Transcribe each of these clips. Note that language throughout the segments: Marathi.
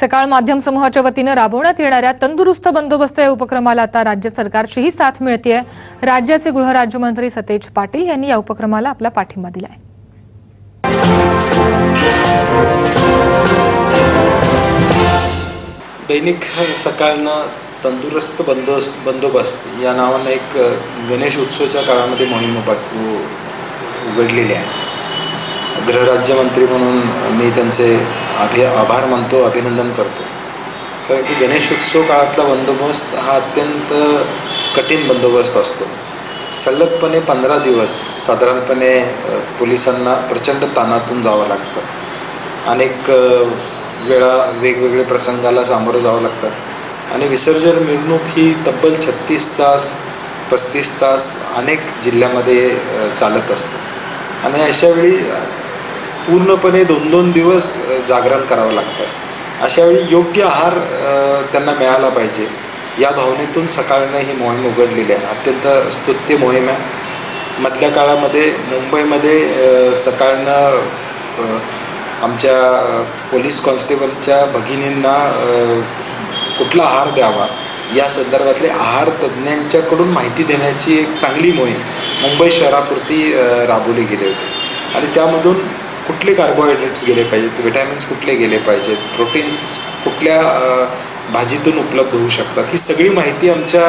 सकाळ माध्यम समूहाच्या वतीनं राबवण्यात येणाऱ्या तंदुरुस्त बंदोबस्त या उपक्रमाला आता राज्य सरकारचीही साथ मिळतीय. राज्याचे गृहराज्यमंत्री सतेज पाटील यांनी या उपक्रमाला आपला पाठिंबा दिलाय. दैनिक सकाळनं तंदुरुस्त बंदोबस्त बंदोबस्त या नावानं एक गणेश उत्सवाच्या काळामध्ये मोहीम उघडलेली आहे. गृहराज्यमंत्री म्हणून मी त्यांचे अभि आभार मानतो अभिनंदन करतो. कारण की गणेश उत्सव काळातला बंदोबस्त हा अत्यंत कठीण बंदोबस्त असतो. सलगपणे पंधरा दिवस साधारणपणे पोलिसांना प्रचंड ताणातून जावं लागतं. अनेक वेळा वेगवेगळे प्रसंगाला सामोरं जावं लागतं. आणि विसर्जन मिरवणूक ही तब्बल छत्तीस तास पस्तीस तास अनेक जिल्ह्यामध्ये चालत असते. आणि अशावेळी पूर्णपणे दोन दोन दिवस जागरण करावं लागतं. अशावेळी योग्य आहार त्यांना मिळाला पाहिजे. या भावनेतून सकाळनं ही मोहीम उघडलेली आहे. अत्यंत स्तुत्य मोहीम आहे. मधल्या काळामध्ये मुंबईमध्ये सकाळनं आमच्या पोलीस कॉन्स्टेबलच्या भगिनींना कुठला आहार द्यावा या संदर्भातले आहार तज्ज्ञांच्याकडून माहिती देण्याची एक चांगली मोहीम मुंबई शहरापुरती राबवली गेली होती. आणि त्यामधून कुठले कार्बोहायड्रेट्स गेले पाहिजेत? विटॅमिन्स कुठले गेले पाहिजेत? प्रोटीन्स कुठल्या भाजीतून उपलब्ध होऊ शकतात? ही सगळी माहिती आमच्या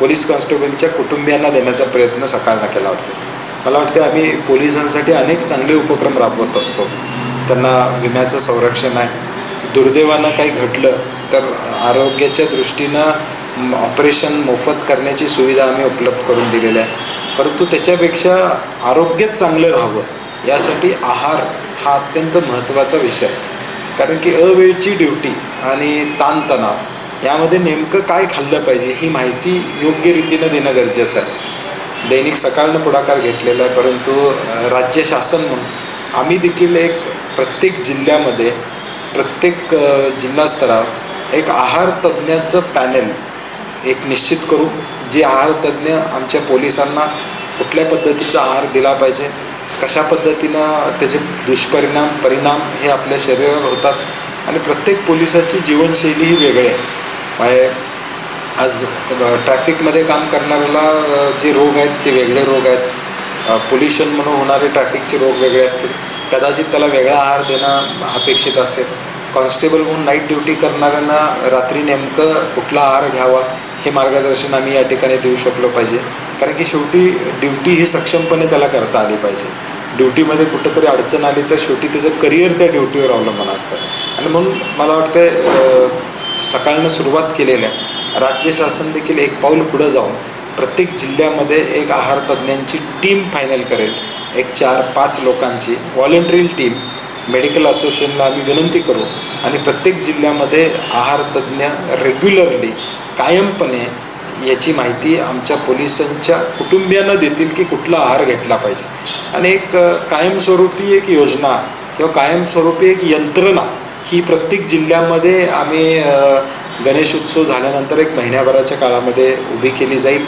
पोलीस कॉन्स्टेबलच्या कुटुंबियांना देण्याचा प्रयत्न सकाळनं केला होता मला वाटतं आम्ही पोलिसांसाठी अनेक चांगले उपक्रम राबवत असतो. त्यांना विम्याचं संरक्षण आहे. दुर्दैवानं काही घडलं तर आरोग्याच्या दृष्टीनं ऑपरेशन मोफत करण्याची सुविधा आम्ही उपलब्ध करून दिलेली आहे परंतु त्याच्यापेक्षा आरोग्यच चांगलं राहावं. यासाठी आहार हा अत्यंत महत्त्वाचा विषय. कारण की अवेळची ड्युटी आणि ताणतणाव यामध्ये नेमकं काय खाल्लं पाहिजे ही माहिती योग्य रीतीनं देणं गरजेचं आहे. दैनिक सकाळनं पुढाकार घेतलेला आहे परंतु राज्य शासन म्हणून आम्ही देखील एक प्रत्येक जिल्ह्यामध्ये प्रत्येक जिल्हास्तरावर एक आहार तज्ज्ञाचं पॅनेल एक निश्चित करू जे आहार तज्ज्ञ आमच्या पोलिसांना कुठल्या पद्धतीचा आहार दिला पाहिजे कशा पद्धतीनं त्याचे दुष्परिणाम परिणाम हे आपल्या शरीरावर होतात? आणि प्रत्येक पोलिसाची जीवनशैली ही वेगळी आहे. म्हणजे आज ट्रॅफिकमध्ये काम करणाऱ्याला जे रोग आहेत ते वेगळे रोग आहेत. पोल्युशन म्हणून होणारे ट्रॅफिकचे रोग वेगळे असतील. कदाचित त्याला वेगळा आहार देणं अपेक्षित असेल. कॉन्स्टेबल म्हणून नाईट ड्युटी करणाऱ्यांना रात्री नेमकं कुठला आहार घ्यावा हे मार्गदर्शन आम्ही या ठिकाणी देऊ शकलो पाहिजे. कारण की शेवटी ड्युटी ही सक्षमपणे त्याला करता आली पाहिजे. ड्युटीमध्ये कुठंतरी अडचण आली तर शेवटी त्याचं करिअर त्या ड्युटीवर अवलंबून असतं. आणि म्हणून मला वाटतं सकाळनं सुरुवात केलेल्या राज्य शासन देखील एक पाऊल पुढं जाऊन प्रत्येक जिल्ह्यामध्ये एक आहार तज्ज्ञांची टीम फायनल करेल. एक चार पाच लोकांची व्हॉलेंटरी टीम मेडिकल असोसिएशनला आम्ही विनंती करू. आणि प्रत्येक जिल्ह्यामध्ये आहार तज्ज्ञ रेग्युलरली कायमपणे याची माहिती आमच्या पोलिसांच्या कुटुंबियांना देतील की कुठला आहार घेतला पाहिजे. आणि एक कायमस्वरूपी एक योजना किंवा कायमस्वरूपी एक यंत्रणा ही प्रत्येक जिल्ह्यामध्ये आम्ही गणेश उत्सव झाल्यानंतर एक महिन्याभराच्या काळामध्ये उभी केली जाईल.